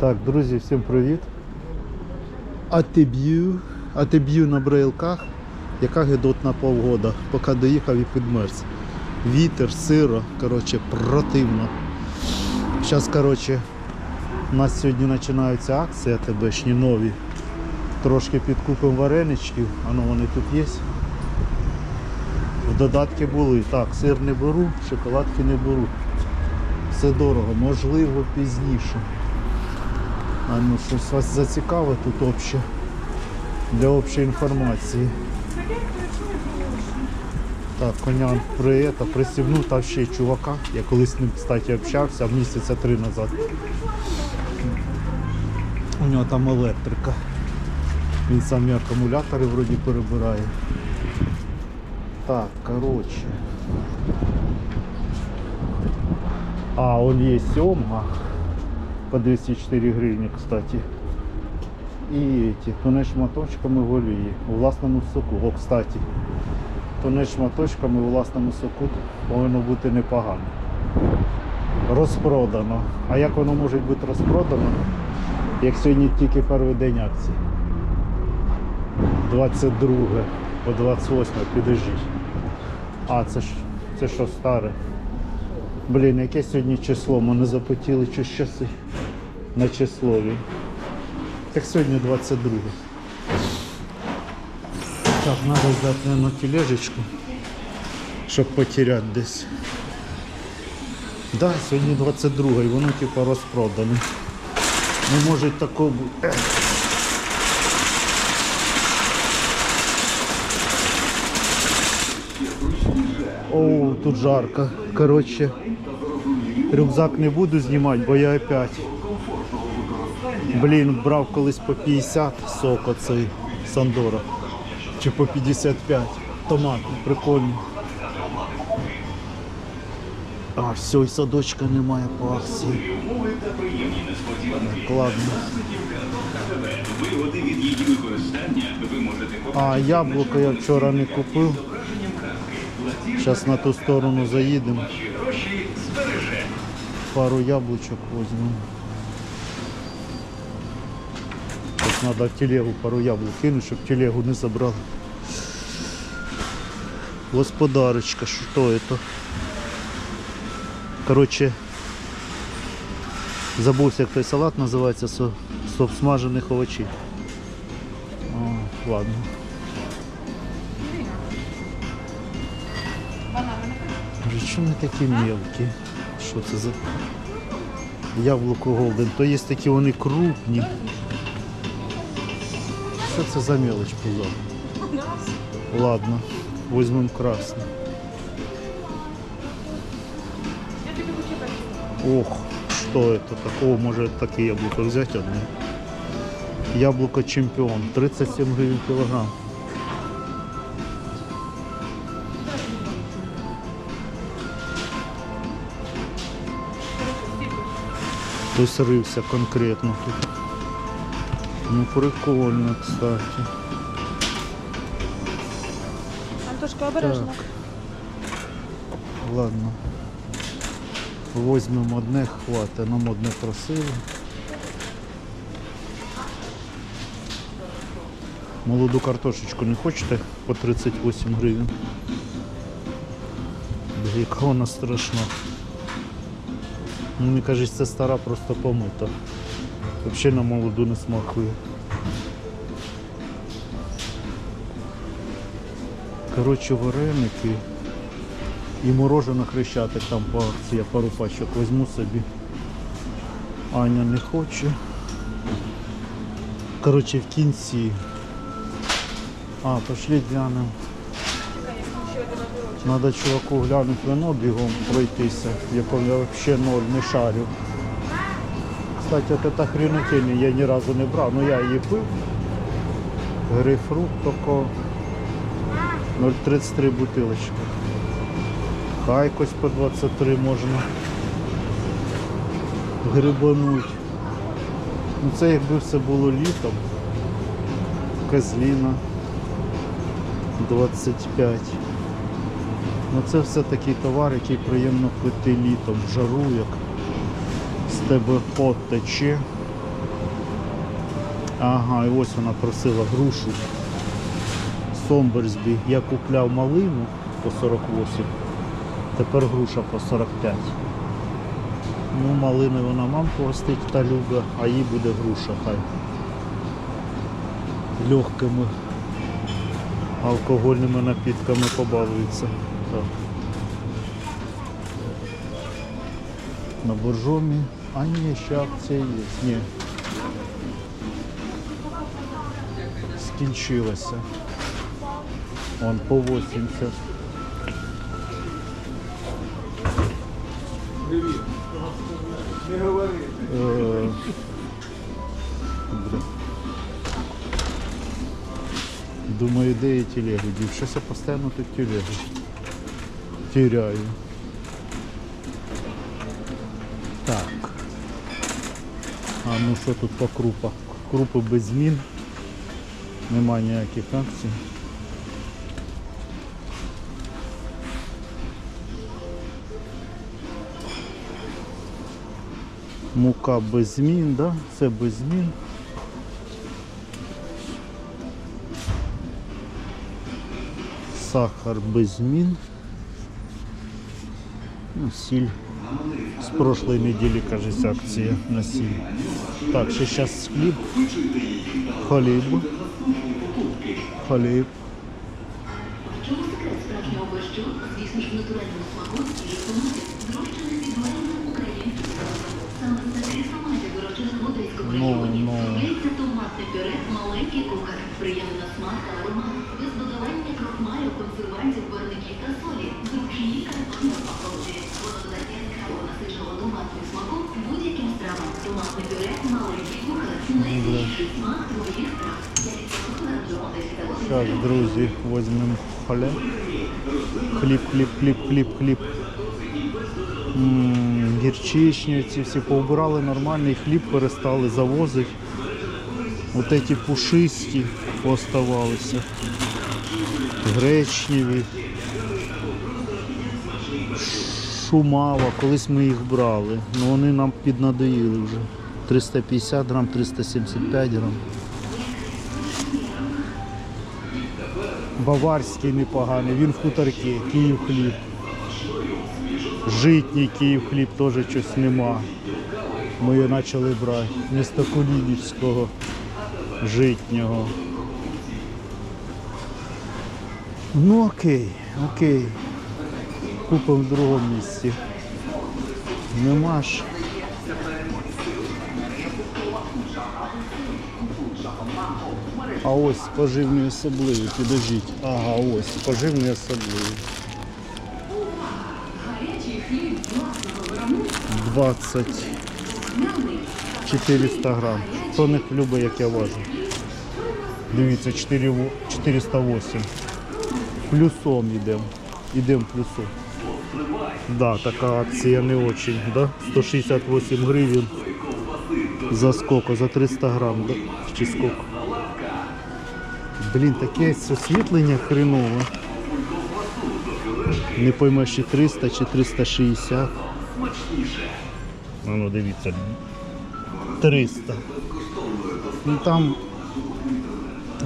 Так, друзі, всім привіт. Атиб'ю, атиб'ю на брейлках, яка гидотна погода, поки доїхав і підмерз. Вітер, сиро, коротше, противно. Зараз, коротше, у нас сьогодні починаються акції АТБшні нові. Трошки підкупимо вареничків, а ну вони тут є. В додатки були. Так, сир не беру, шоколадки не беру. Все дорого, можливо, пізніше. А ну щось вас зацікавить тут обще. Для общої інформації. Так, коня при, это, пристібнув, та ще чувака. Я колись з ним, кстати, общався місяця три назад. У нього там електрика. Він самі акумулятори вроді перебирає. Так, коротше. А, он є сьомга по 204 гривні, кстати. І эти, тунець шматочками в олії, у власному соку. О, кстати, тунець шматочками у власному соку повинно бути непогано. Розпродано. А як воно може бути розпродано, як сьогодні тільки перший день акції? 22 по 28 підождіть. А, це ж це що старе. Блін, яке сьогодні число? Ми не запотіли чи часи на числові. Так сьогодні 22. Так, треба взяти на тележечку, щоб потеряти десь. Да, сьогодні 22 і воно типу розпродане. Не може такого бути. Тут жарко. Коротше, рюкзак не буду знімати, бо я опять. Блін, брав колись по 50 сок оцей Сандора. Чи по 55. Томатний, прикольний. А, все, і садочка немає по акції. Ладно. А яблуко я вчора не купив. Зараз на ту сторону заїдемо. Пару яблучок возьмем. Тут надо в телегу пару яблук кинуть, щоб телегу не забрали. Господарочка, что это? Короче, забувся, як той салат називається, со, з обсмажених овочів. О, ладно. Чому вони такі мелкі? Що це за яблуко Голден? То є такі вони крупні. Що це за мелоч позор? Ладно, візьмемо красне. Ох, что это такого? Може таке яблуко взяти одне? Яблуко чемпіон, 37 гривень кілограм. Хтось рився конкретно тут. Ну прикольно, кстати. Антошка, обережно. Так. Ладно. Возьмемо одне, хватить, нам одне просили. Молоду картошечку не хочете по 38 гривень. Яка вона страшна. Ну, мені кажуть, це стара просто помита. Взагалі на молоду не смакує. Коротше, вареники і морожене хрещатик там по акції. Я пару пачок візьму собі. Аня не хоче. Коротше, в кінці. А, пошли глянемо. Надо чуваку глянути вино бігом пройтися, якому я взагалі ноль не шарю. Кстати, от эта хренотень я ні разу не брав, ну я її пив. Грейпфрут тільки 0,33 бутилочка. Хайкось по 23 можна грибануть. Ну це якби все було літом. Козліна 25. Ну це все такий товар, який приємно пити літом, жару, як з тебе пот тече. Ага, і ось вона просила грушу. Сомберсбі. Я купляв малину по 48, тепер груша по 45. Ну, малини вона мамку гостить та люба, а їй буде груша хай. Легкими алкогольними напітками побалується. Так. На боржомі. А ні, ще акція є. Ні. Скінчилася. Вон по 80. Е, бля. Думаю, де я телегу дів. Щось я постійно тут телегу теряю. Так. А ну що тут по крупах? Крупи без змін. Нема ніяких акцій. Мука без змін, да? Це без змін. Сахар без змін. Ну, сіль. З прошлої неділі, кажеться, акція на сіль. Так, томатів вирощених в одеському Ну, ну. з'являється томатне пюре «Маленький кухар». Приємний на смак та аромат. Без додавання крохмалю, консервантів, барвників та солі. Зручні картонні упаковці. Так, друзі, візьмемо хліб. Хліб, хліб, хліб, хліб, хліб. М, Гірчичні ці всі поубирали нормальний хліб, перестали завозити. От ці пушисті пооставалися. Гречневі. Шумава, колись ми їх брали. Ну вони нам піднадоїли вже. 350 грам, 375 грам. Баварський непоганий, він в хуторки, Київ хліб. Житній Київ хліб теж щось нема. Ми його почали брати. Місто Кулінівського житнього. Ну окей, окей. Купимо в другому місці. Нема ж. А ось споживні особливі, підождіть. Ага, ось споживні особливі. 20 400 грам. Хто не любить, як я важу. Дивіться, 4, 408. Плюсом йдемо. Йдемо плюсом. Да, така акція не очень, да? 168 гривень. За сколько? За 300 грам, да? Чи сколько? Блін, таке освітлення хренове. Не поймеш, чи 300, чи 360. А ну дивіться. 300. Ну там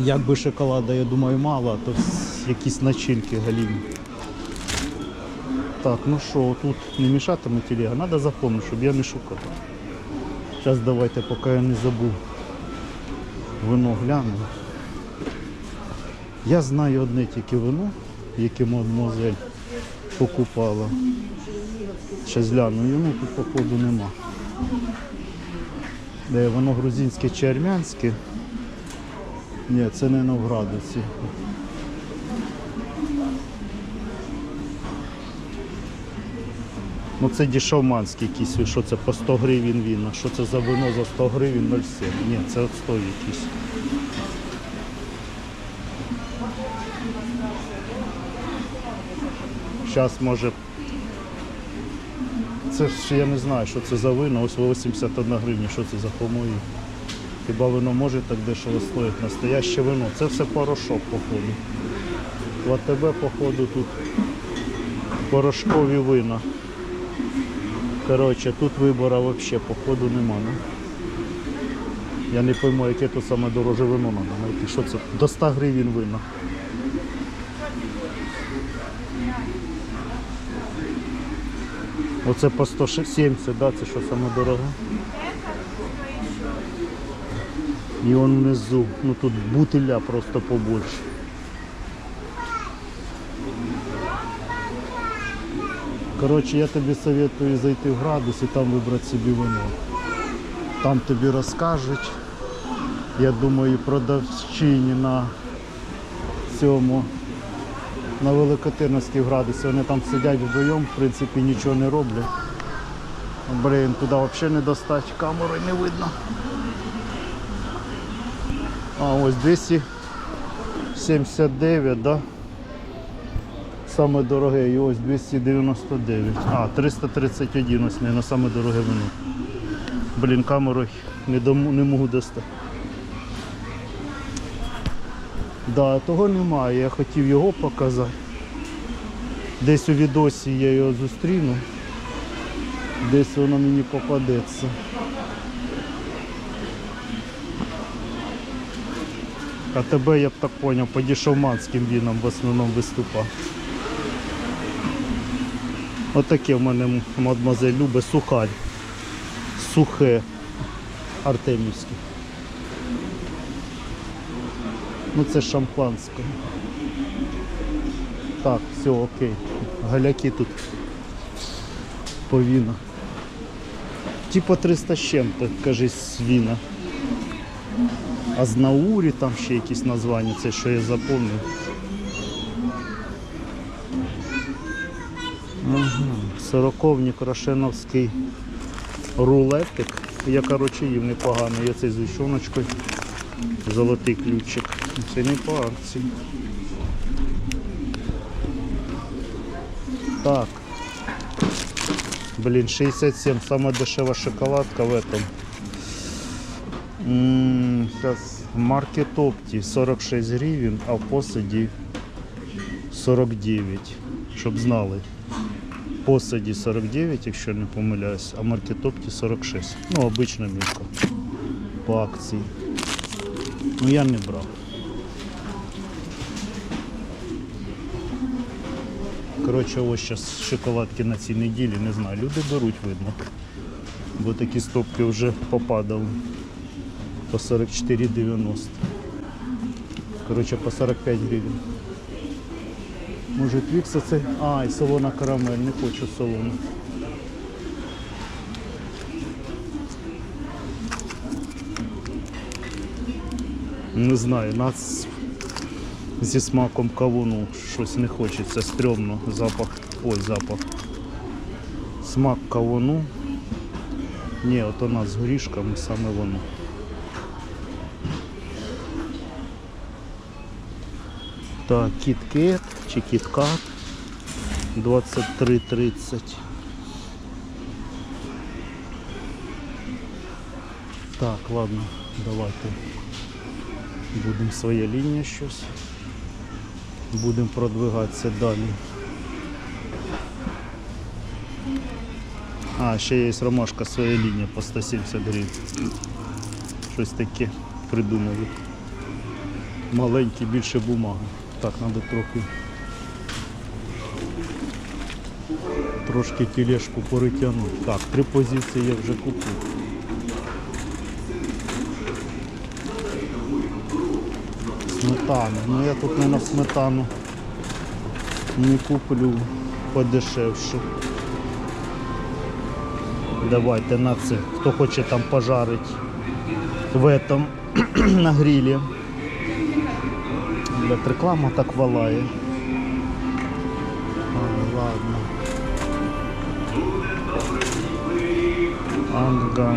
якби шоколада, я думаю, мало, а то якісь начинки галімі. Так, ну що, тут не мішатиме телега, треба запомнити, щоб я не шукав. Зараз давайте, поки я не забув. Вино гляну. Я знаю одне тільки вино, яке мадемуазель покупала. Ще гляну, йому тут походу нема. Де воно грузинське чи армянське? Ні, це не Новградовці. Ну це дешевманський якийсь, що це по 100 гривень він, що це за вино за 100 гривень 0,7? Ні, це отстой якийсь. Зараз може. Це ж я не знаю, що це за вино, ось 81 гривня, що це за помої. Хіба вино може так дешево стоїть? Настояще вино. Це все порошок, походу. В АТБ, походу, тут порошкові вина. Коротше, тут вибору взагалі, походу, нема. Ну? Я не пойму, яке тут саме дороже вино треба знайти. Що це? До 100 гривень вино. Оце по 170, да? це що саме дороге? І он внизу, ну тут бутиля просто побольше. Коротше, я тобі советую зайти в градус і там вибрати собі вино. Там тобі розкажуть. Я думаю, продавчині на цьому, на Великотирновській градусі. Вони там сидять вдвоєм, в принципі, нічого не роблять. Блін, туди взагалі не достать, камерою не видно. А ось 279, да? Саме дороге, і ось 299. А, 331 ось не саме дороге вино. Блін, камерою не, дому, не можу достати. Да, того немає, я хотів його показати. Десь у відосі я його зустріну. Десь воно мені попадеться. А тебе, я б так поняв, по дешевманським вінам в основному виступав. Отаке в мене мадмазель любить сухарь. Сухе артемівське. Ну це шампанське. Так, все окей. Галяки тут по віна. Типа 300 з чим-то, кажись, віна. А з Наурі там ще якісь названня, це що я запомнив. Сороковник Рошеновський рулетик. Я, коротше, їв непогано. Я цей з віщоночкою. Золотий ключик. Це не по акції. Так. Блін, 67, сама дешева шоколадка в этом. М, Сейчас Маркет Опті 46 гривень, а в посаді 49. Щоб знали. Посаді 49, якщо не помиляюсь, а в Маркет Опті 46. Ну, обична мілка по акції. Ну я не брав. Коротше, ось зараз шоколадки на цій неділі, не знаю, люди беруть, видно. Бо такі стопки вже попадали по 44,90. Коротше, по 45 гривень. Може твікса це. А, і солона карамель, не хочу солону. Не знаю, нас зі смаком кавуну щось не хочеться, стрьомно, запах. Ой, запах. Смак кавуну. Ні, от у нас з горішками саме воно. Так, кіткет чи кіткат 23.30. Так, ладно, давайте будемо своя лінія щось. Будемо продвигатися далі. А, ще є ромашка своя лінія по 170 гривень. Щось таке придумали. Маленькі, більше бумаги. Так, треба трохи. Трошки тележку перетягнути. Так, три позиції я вже купив. Сметану. Ну я тут на сметану не куплю подешевше. Давайте на це. Хто хоче там пожарить в этом на грилі. Блядь, реклама так валає. А, ладно. Анга.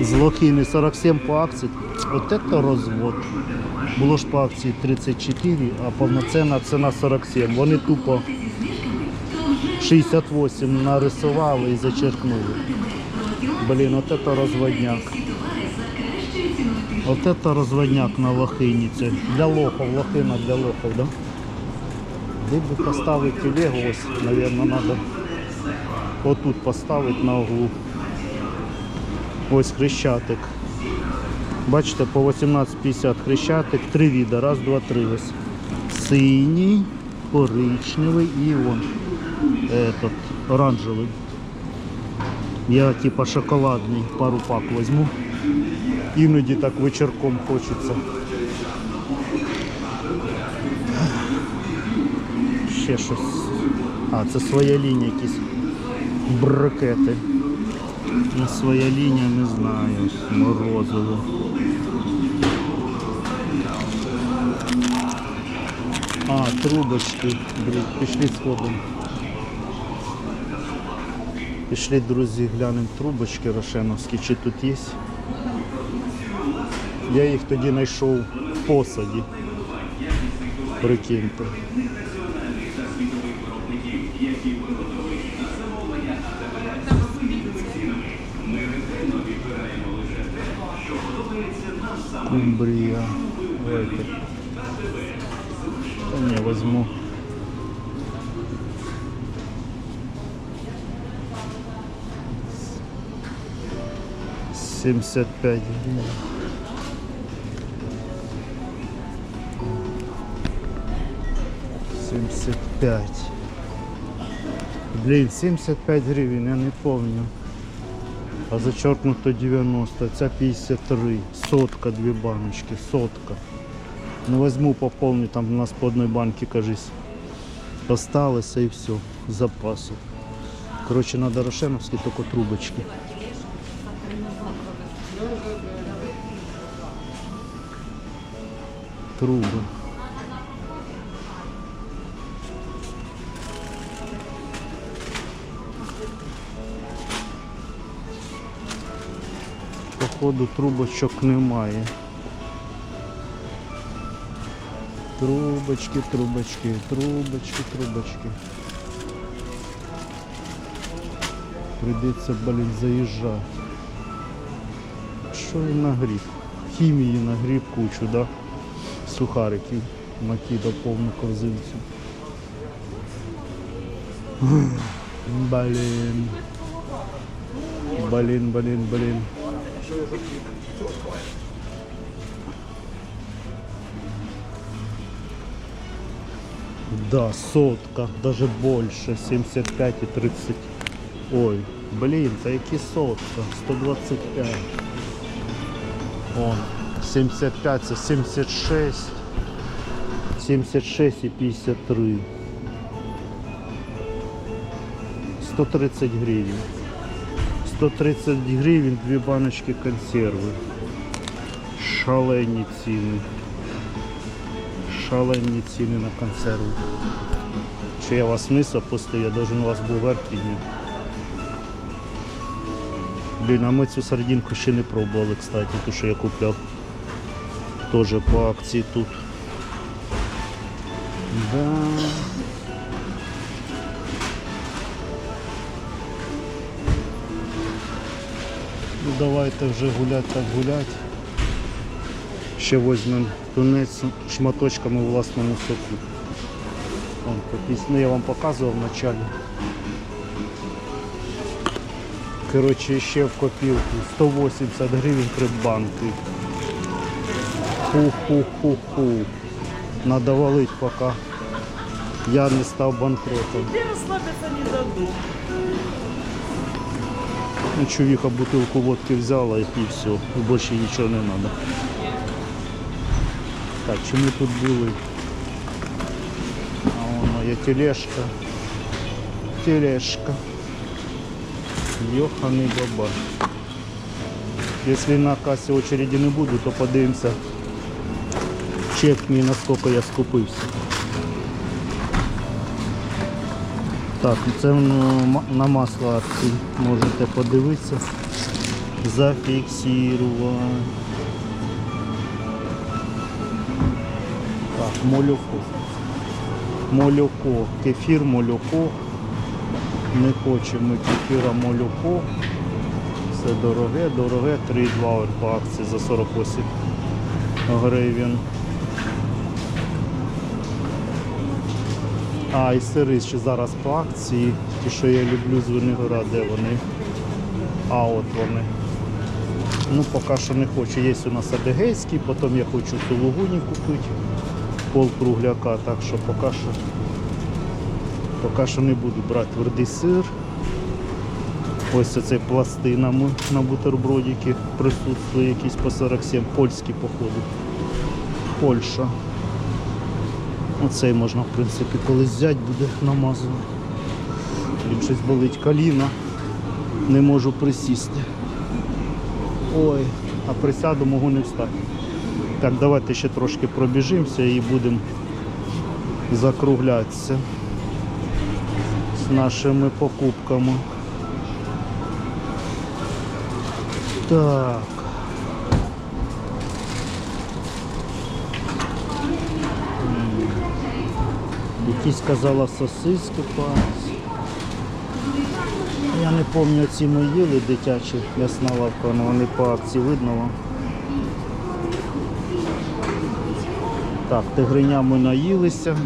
З 47 по акції. От это розвод. Було ж по акції 34, а повноцінна ціна 47. Вони тупо 68 нарисували і зачеркнули. Блін, от это розводняк. От это розводняк на лохині. Це для лохов, лохина для лохов, да? Де би поставити телегу, ось, мабуть, треба отут поставити на углу. Ось хрещатик. Бачите, по 18,50 хрещатик, три віда. Раз, два, три. Ось. Синій, коричневий і вон этот, оранжевий. Я типа шоколадний пару пак возьму. Іноді так вечірком хочеться. Ще щось. А, це своя лінія якісь брикети. Ну, своя лінія не знаю. Морозиво. А, трубочки. Блін, пішли сходом. Пішли, друзі, глянемо трубочки рошеновські, чи тут є. Я їх тоді знайшов в посаді. Прикиньте. Скумбрия. Это. Да не, возьму. Семьдесят пять гривен. Семьдесят пять. Блин, 75 гривен, я не помню. А зачеркнуто 90, ця 53, сотка, дві баночки, сотка. Ну возьму, пополню, там у нас по одной банке, кажись, осталося і все, запасу. Короче, надо рошеновські, тільки трубочки. Труби. Походу трубочок немає. Трубочки, трубочки, трубочки, трубочки. Прийдеться, блін, заїжджати. Що він нагріб? Хімії нагріб кучу, да? Сухариків. Накидав повну корзинцю. Блін. Блін, блін, блін. Да, сотка, даже больше, 75 и 30. Ой, блин, та які сотка, 125. Вон, 75, це 76, 76 і 53. 130 гривень. 130 гривень, дві баночки консерви. Шалені ціни. Шалені ціни на консерви. Чи я вас вниз опустив, я должен у вас був вверх підняти. Блін, а ми цю сардинку ще не пробували, кстати, ту, що я купляв. Теж по акції тут. Да. Давайте вже гулять так гулять. Ще візьмемо тунець шматочками у власному соку. Вон, ну, я вам показував в началі. Коротше, ще в копілку 180 гривень три банки. Ху-ху-ху-ху. Надо валить поки я не став банкротом. Тебе расслабиться не дадут. Ну, чувіха бутилку водки взяла і все. Більше нічого не треба. Так, чи ми тут були? А вон моя тележка. Тележка. Йоханий баба. Якщо на касі очереді не буде, то подивимося. Чек мій наскільки я скупився. Так, ну це на масло акції. Можете подивитися. Зафіксувати. Так, молоко. Молоко. Кефір, молоко. Не хочемо кефіра молоко. Все дороге, дороге. 3,2 по акції за 48 гривень. А, і сири ще зараз по акції. Ті, що я люблю з Винограда, де вони. А от вони. Ну, поки що не хочу. Є у нас адегейський, потім я хочу сулугуні купити. Пол кругляка, так що поки що, поки що не буду брати твердий сир. Ось оцей пластинами на бутербродики присутствує якийсь по 47, польський походу. Польща. Оцей можна, в принципі, колись взяти буде намазано. Блін, щось болить коліна. Не можу присісти. Ой, а присяду можу не встати. Так, давайте ще трошки пробіжимося і будемо закруглятися з нашими покупками. Так. Якісь казала сосиски по. Я не пам'ятаю, ці ми їли дитячі м'ясна лавка, але вони по акції видно вам. Так, тигриня ми наїлися.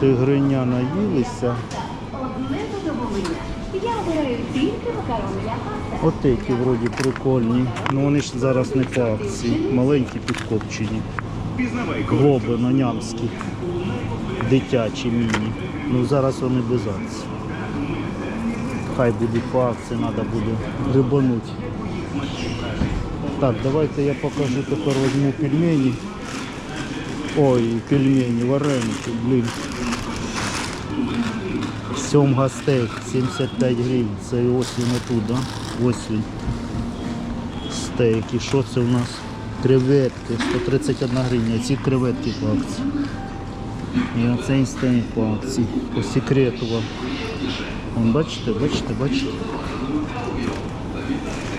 Тигриня наїлися. Одне задоволення. Я обираю тільки макарони для паста. От такі вроді прикольні. Ну вони ж зараз не по акції. Маленькі підкопчені. Глоби нанямські. Дитячі міні. Ну зараз вони без акції. Хай будуть по акції, треба буде рибануть. Так, давайте я покажу тепер візьму пельмені. Ой, пельмені, вареники, блін. Сьомга стейк, 75 гривень. Це ось він отут, да? Ось він. Стейк. І що це у нас? Креветки, 131 гривня. Ці креветки по акції. І оцей стейк по акції. По секрету вам. Бачите, бачите, бачите.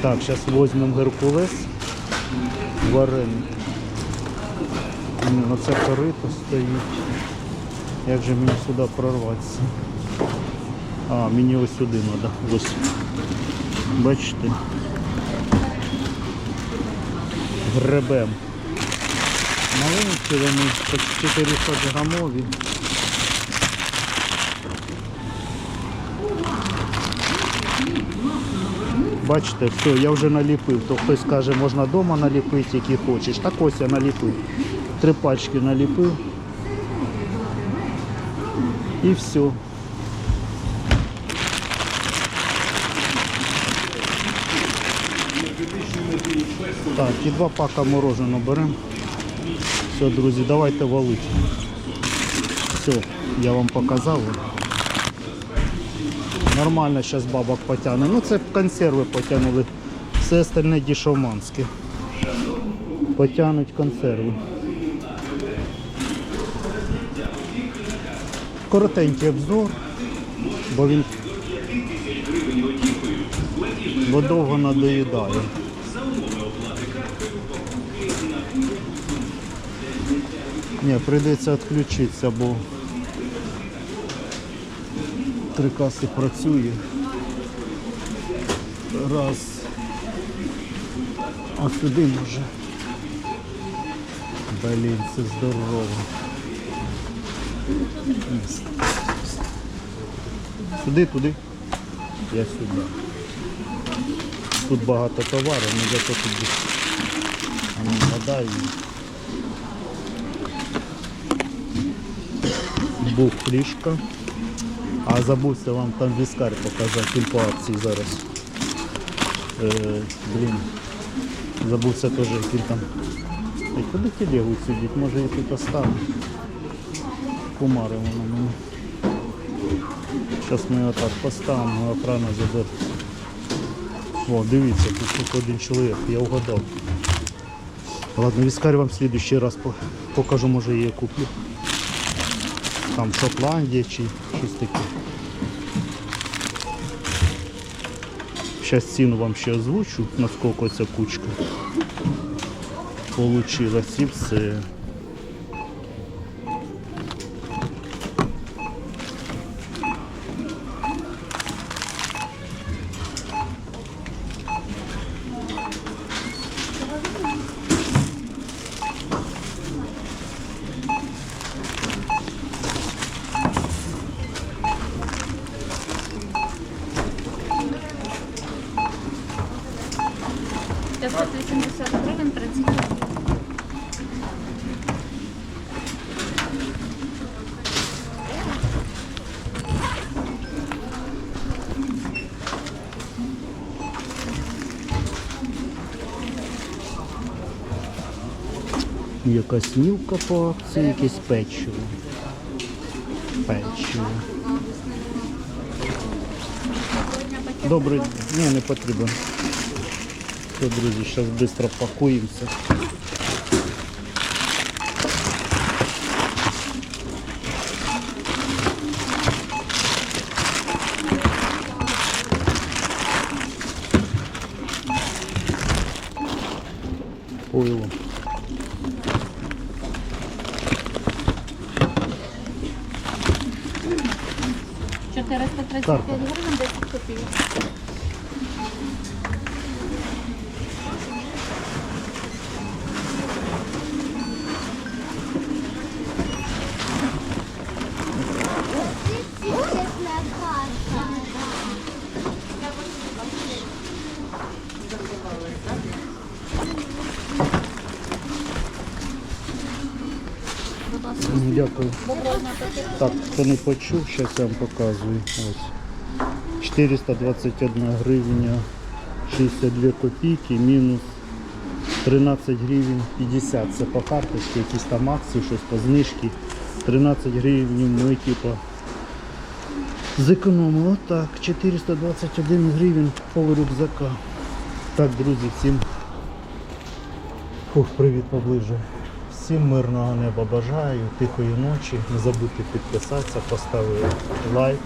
Так, зараз візьмемо Геркулес. Вареник. Оце корито стоїть. Як же мені сюди прорватися? А, мені ось сюди треба. Ось. Бачите? Гребем. Маленькі вони 400 грамові. Бачите, все, я вже наліпив. То хтось каже, можна вдома наліпити, які хочеш. Так ось я наліпив. Три пачки наліпив. І все. Так, і два пака мороженого беремо. Все, друзі, давайте валити. Все, я вам показав. Нормально зараз бабок потягне. Ну це консерви потягнули. Все остальне дішовманське. Потягнуть консерви. Коротенький обзор, бо він бо довго надоїдає. Ні, прийдеться відключитися, бо три каси працює. Раз. А сюди може. Блін, це здорово. Сюди, туди. Я сюди. Тут багато товару, ну зато тут а ну, вода і був. А забувся вам там віскар показати, він по акції зараз. Е, блін. Забувся теж, який там. Ей, куди телегу сидить? Може я тут оставлю. Кумари воно мене. Зараз ми отак поставимо, охрана забере. О, дивіться, тут тільки один чоловік, я угадав. Ладно, віскарь вам в следующий раз покажу, може її куплю. Там Шотландія чи щось таке. Зараз ціну вам ще озвучу, наскільки ця кучка получилась і все. Якась по акції, якесь печиво. Печиво. Добрий, ні, не потрібен. Все, друзі, зараз швидко пакуємося. Пойло. – Дякую. Так, хто не почув, зараз я вам показую. Ось. 421 гривня 62 копійки, мінус 13 гривень 50. Це по карточці, якісь там акції, щось по знижці. 13 гривень ми типу зекономили. Отак, 421 гривень по рюкзака. Так, друзі, всім Фух, привіт поближе. Всім мирного неба бажаю, тихої ночі. Не забудьте підписатися, поставити лайк.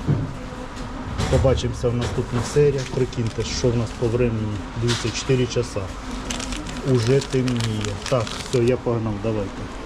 Побачимося в наступних серіях. Прикиньте, що в нас по времени. Дивіться, 4 часа. Уже темніє. Так, все, я погнав, давайте.